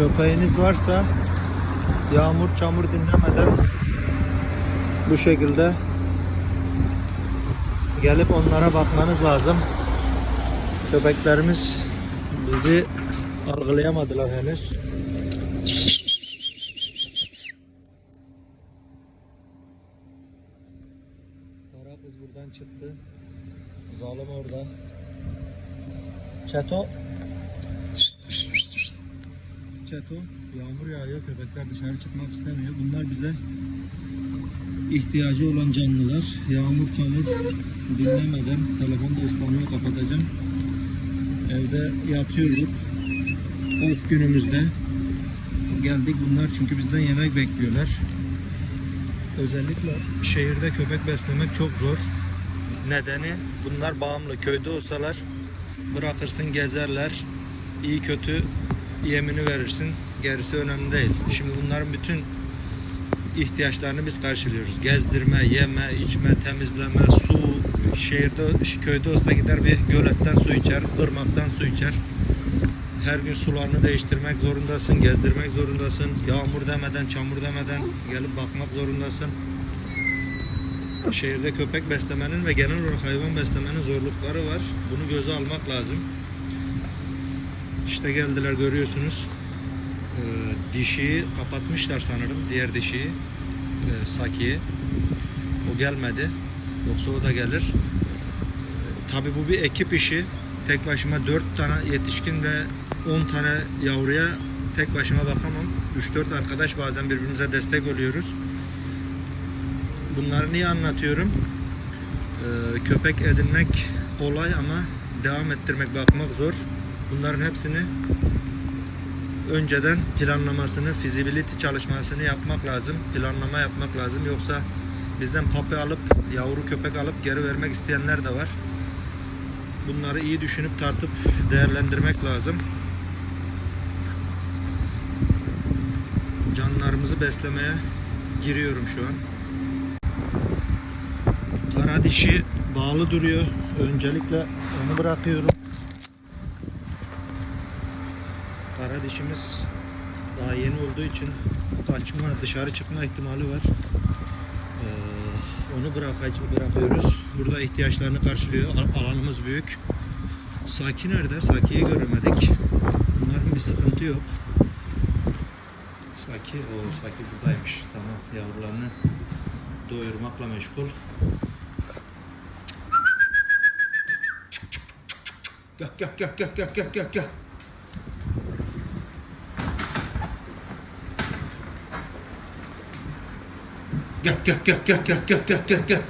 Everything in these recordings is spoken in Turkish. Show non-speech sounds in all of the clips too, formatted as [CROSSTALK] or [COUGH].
Köpeğiniz varsa yağmur çamur dinlemeden bu şekilde gelip onlara bakmanız lazım. Köpeklerimiz bizi algılayamadılar henüz. Kara kız buradan çıktı. Zalim orada. Çeto. Çeto. Yağmur yağıyor. Köpekler dışarı çıkmak istemiyor. Bunlar bize ihtiyacı olan canlılar. Yağmur çamur dinlemeden telefonda ıslanıyor kapatacağım. Evde yatıyorduk. Of günümüzde geldik bunlar çünkü bizden yemek bekliyorlar. Özellikle şehirde köpek beslemek çok zor. Nedeni bunlar bağımlı. Köyde olsalar bırakırsın gezerler. İyi kötü yemini verirsin. Gerisi önemli değil. Şimdi bunların bütün ihtiyaçlarını biz karşılıyoruz. Gezdirme, yeme, içme, temizleme, su. Şehirde, köyde olsa gider bir göletten su içer, ırmaktan su içer. Her gün sularını değiştirmek zorundasın, gezdirmek zorundasın. Yağmur demeden, çamur demeden gelip bakmak zorundasın. Şehirde köpek beslemenin ve genel olarak hayvan beslemenin zorlukları var. Bunu göze almak lazım. İşte geldiler görüyorsunuz. Ee, dişiyi kapatmışlar sanırım. Diğer dişiyi. E, Saki'yi. O gelmedi. Yoksa o da gelir. Ee, Tabii bu bir ekip işi. Tek başıma 4 tane yetişkin ve 10 tane yavruya tek başıma bakamam. 3-4 arkadaş bazen birbirimize destek oluyoruz. Bunları niye anlatıyorum? Ee, köpek edinmek kolay ama devam ettirmek, bakmak zor. Bunların hepsini önceden planlamasını, feasibility çalışmasını yapmak lazım. Planlama yapmak lazım. Yoksa bizden papi alıp, yavru köpek alıp geri vermek isteyenler de var. Bunları iyi düşünüp tartıp değerlendirmek lazım. Canlarımızı beslemeye giriyorum şu an. Kara dişi bağlı duruyor. Öncelikle onu bırakıyorum. Kara dişimiz daha yeni olduğu için kaçma, dışarı çıkma ihtimali var. Ee, onu bırak bırakıyoruz. Burada ihtiyaçlarını karşılıyor. Al- Alanımız büyük. Saki nerede? Saki'yi göremedik. Bunların bir sıkıntı yok. Saki, o Saki buradaymış. Tamam, yavrularını doyurmakla meşgul. Gel gel gel gel gel gel gel gel. Gel gel gel gel gel gel gel gel gel.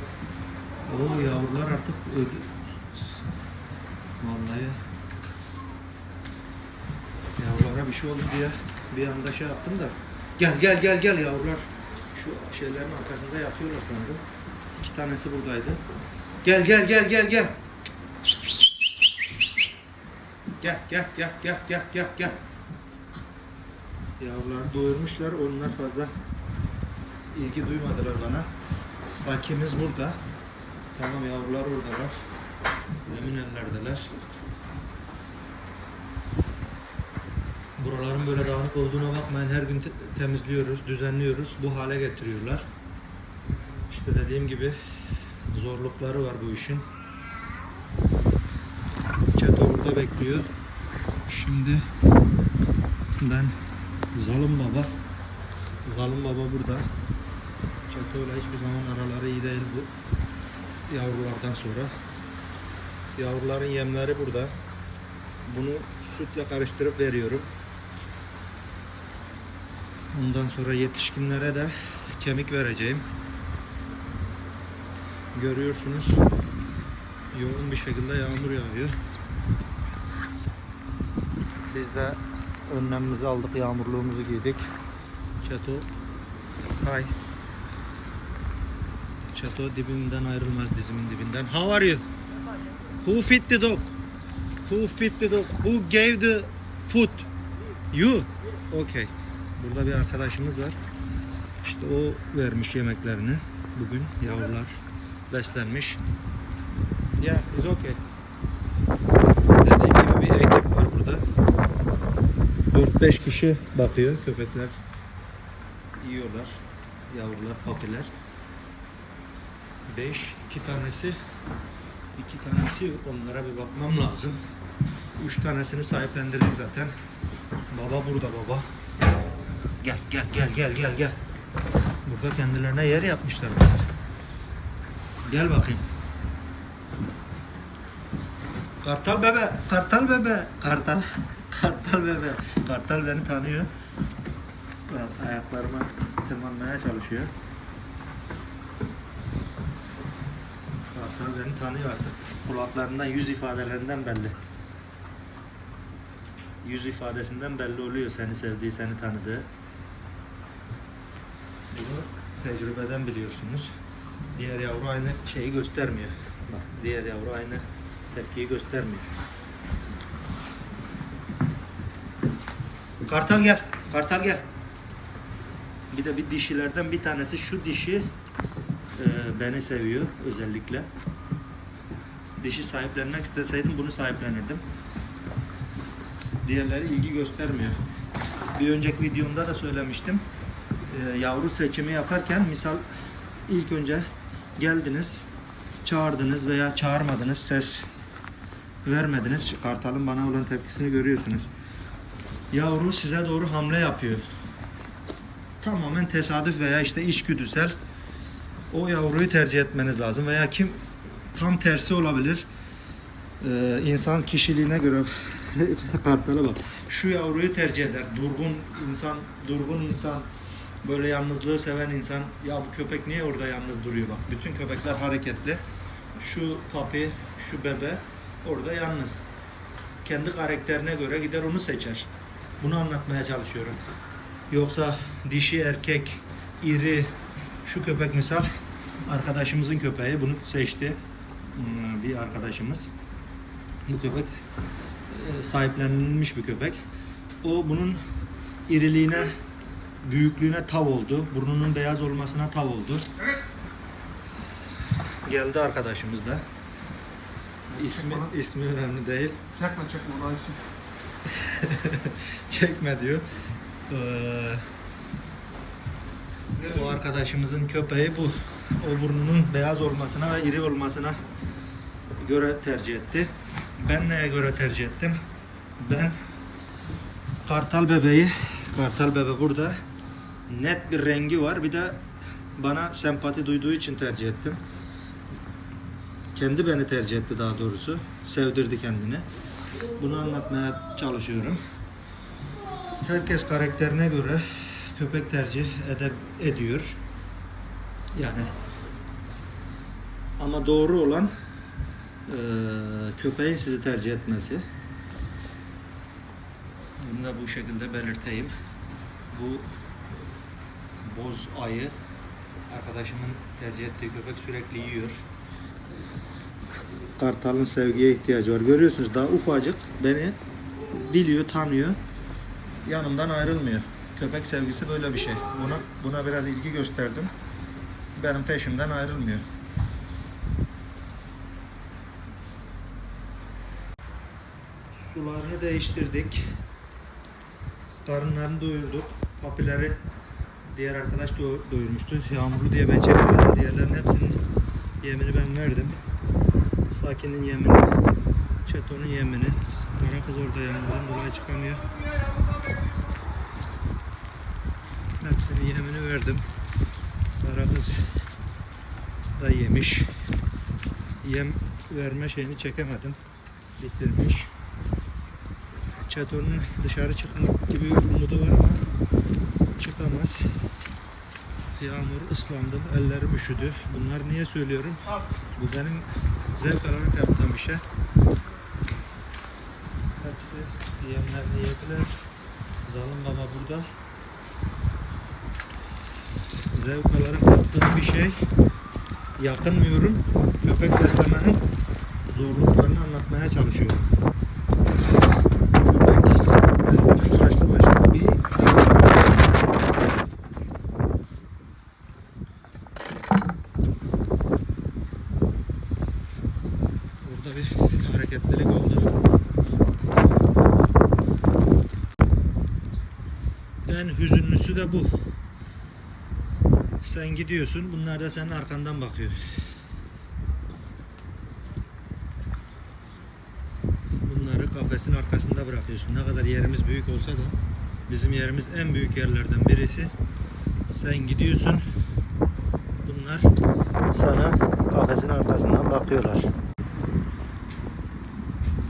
Oo yavrular artık öldü. Vallahi yavrulara bir şey oldu diye bir anda şey yaptım da. Gel gel gel gel yavrular. Şu şeylerin arkasında yatıyorlar sanırım. İki tanesi buradaydı. Gel gel gel gel gel. Gel gel gel gel gel gel gel. Yavruları doyurmuşlar. Onlar fazla ilgi duymadılar bana. Sakimiz burada. Tamam yavrular oradalar. Emin ellerdeler. Buraların böyle dağınık olduğuna bakmayın. Her gün te- temizliyoruz, düzenliyoruz. Bu hale getiriyorlar. İşte dediğim gibi zorlukları var bu işin. Çeto burada bekliyor. Şimdi ben Zalim Baba Zalim Baba burada. Çato'yla hiçbir zaman araları iyi değil bu yavrulardan sonra. Yavruların yemleri burada. Bunu sütle karıştırıp veriyorum. Ondan sonra yetişkinlere de kemik vereceğim. Görüyorsunuz yoğun bir şekilde yağmur yağıyor. Biz de önlemimizi aldık, yağmurluğumuzu giydik. Çato Hi. Çato dibimden ayrılmaz dizimin dibinden. How are you? Who feed the dog? Who feed the dog? Who gave the food? You? Okay. Burada bir arkadaşımız var. İşte o vermiş yemeklerini. Bugün yavrular beslenmiş. Yeah, it's okay. Dediğim gibi bir ekip var burada. 4-5 4-5 kişi bakıyor. Köpekler yiyorlar. Yavrular, papiler. 5, 2 tanesi iki tanesi yok. Onlara bir bakmam lazım. Üç tanesini sahiplendirdik zaten. Baba burada baba. Gel gel gel gel gel gel. Burada kendilerine yer yapmışlar bunlar. Gel bakayım. Kartal bebe, kartal bebe, kartal, kartal bebe. Kartal beni tanıyor. Ayaklarıma tırmanmaya çalışıyor. Kartal beni tanıyor artık. Kulaklarından, yüz ifadelerinden belli. Yüz ifadesinden belli oluyor seni sevdiği, seni tanıdığı. Bunu tecrübeden biliyorsunuz. Diğer yavru aynı şeyi göstermiyor. Bak, diğer yavru aynı tepkiyi göstermiyor. Kartal gel. Kartal gel. Bir de bir dişilerden bir tanesi şu dişi e, beni seviyor özellikle. Dişi sahiplenmek isteseydim bunu sahiplenirdim. Diğerleri ilgi göstermiyor. Bir önceki videomda da söylemiştim. E, yavru seçimi yaparken misal ilk önce geldiniz, çağırdınız veya çağırmadınız, ses vermediniz. Kartalın bana olan tepkisini görüyorsunuz. Yavru size doğru hamle yapıyor. Tamamen tesadüf veya işte içgüdüsel o yavruyu tercih etmeniz lazım veya kim tam tersi olabilir. Ee, insan kişiliğine göre [LAUGHS] kartlara bak. Şu yavruyu tercih eder. Durgun insan, durgun insan, böyle yalnızlığı seven insan. Ya bu köpek niye orada yalnız duruyor bak. Bütün köpekler hareketli. Şu papi, şu bebe orada yalnız. Kendi karakterine göre gider onu seçer. Bunu anlatmaya çalışıyorum. Yoksa dişi erkek, iri, şu köpek misal arkadaşımızın köpeği bunu seçti. Hmm, Bir arkadaşımız. Bu köpek e, sahiplenilmiş bir köpek. O bunun iriliğine, büyüklüğüne tav oldu. Burnunun beyaz olmasına tav oldu. Geldi arkadaşımız da. İsmi, ismi önemli değil. Çekme çekme orası. [LAUGHS] Çekme diyor. Ee, o arkadaşımızın köpeği bu. O burnunun beyaz olmasına ve iri olmasına göre tercih etti. Ben neye göre tercih ettim? Ben kartal bebeği, kartal bebe burada net bir rengi var. Bir de bana sempati duyduğu için tercih ettim. Kendi beni tercih etti daha doğrusu. Sevdirdi kendini. Bunu anlatmaya çalışıyorum. Herkes karakterine göre köpek tercih ede, ediyor. Yani ama doğru olan eee, köpeğin sizi tercih etmesi. Bunu da bu şekilde belirteyim. Bu boz ayı arkadaşımın tercih ettiği köpek sürekli yiyor. Kartalın sevgiye ihtiyacı var. Görüyorsunuz daha ufacık beni biliyor, tanıyor. Yanımdan ayrılmıyor. Köpek sevgisi böyle bir şey. Buna buna biraz ilgi gösterdim. Benim peşimden ayrılmıyor. Sularını değiştirdik. Karınlarını doyurduk. Papileri diğer arkadaş do- doyurmuştu. Yağmurlu diye ben çekemedim. Diğerlerinin hepsinin yemini ben verdim. Sakin'in yemini, Çeto'nun yemini. Kara kız orada yağmurdan dolayı çıkamıyor. Hepsinin yemini verdim. Kara kız da yemiş. Yem verme şeyini çekemedim. Bitirmiş. Çeto'nun dışarı çıkmak gibi umudu var ama çıkamaz. Yağmur ıslandım, ellerim üşüdü. Bunlar niye söylüyorum? Bu benim zevk alarak yaptığım bir şey. Hepsi yemlerini yediler. Zalim baba burada. Zevk alarak yaptığım bir şey. Yakınmıyorum. Köpek beslemenin zorluklarını anlatmaya çalışıyorum. Köpek beslemek başlı başına bir Burada bir hareketlilik oldu. en hüzünlüsü de bu. Sen gidiyorsun, bunlar da senin arkandan bakıyor. Bunları kafesin arkasında bırakıyorsun. Ne kadar yerimiz büyük olsa da bizim yerimiz en büyük yerlerden birisi. Sen gidiyorsun. Bunlar sana kafesin arkasından bakıyorlar.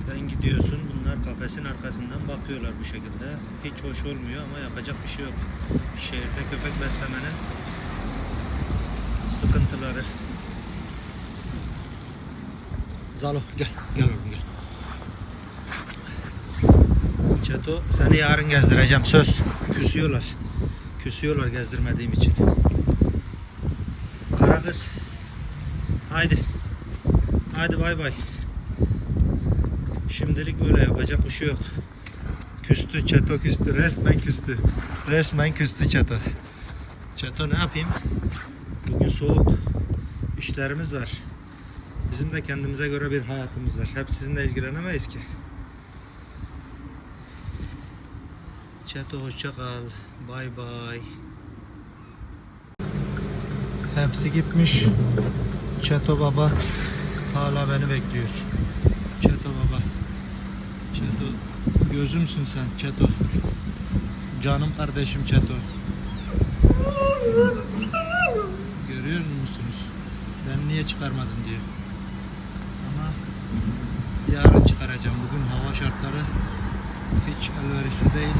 Sen gidiyorsun. Bunlar kafesin arkasından bakıyorlar bu şekilde. Hiç hoş olmuyor ama yapacak bir şey yok. Şehirde köpek beslemenin sıkıntıları. Zalo gel. Gel oğlum gel. Çeto seni yarın gezdireceğim söz. Küsüyorlar. Küsüyorlar gezdirmediğim için. Kara kız. Haydi. Haydi bay bay. Şimdilik böyle yapacak bir şey yok. Küstü Çeto küstü. Resmen küstü. Resmen küstü Çeto. Çeto ne yapayım? Bugün soğuk. işlerimiz var. Bizim de kendimize göre bir hayatımız var. Hep sizinle ilgilenemeyiz ki. Çeto hoşça kal. Bay bay. Hepsi gitmiş. Çeto baba hala beni bekliyor. Çeto baba. Çeto gözümsün sen Çeto. Canım kardeşim Çeto. Ben niye çıkarmadın diyor. Ama yarın çıkaracağım. Bugün hava şartları hiç elverişli değil.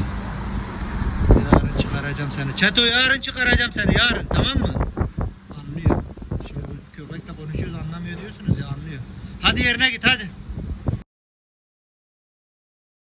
Yarın çıkaracağım seni. Çeto yarın çıkaracağım seni yarın tamam mı? Anlıyor. Şimdi köpekle konuşuyoruz anlamıyor diyorsunuz ya anlıyor. Hadi yerine git hadi.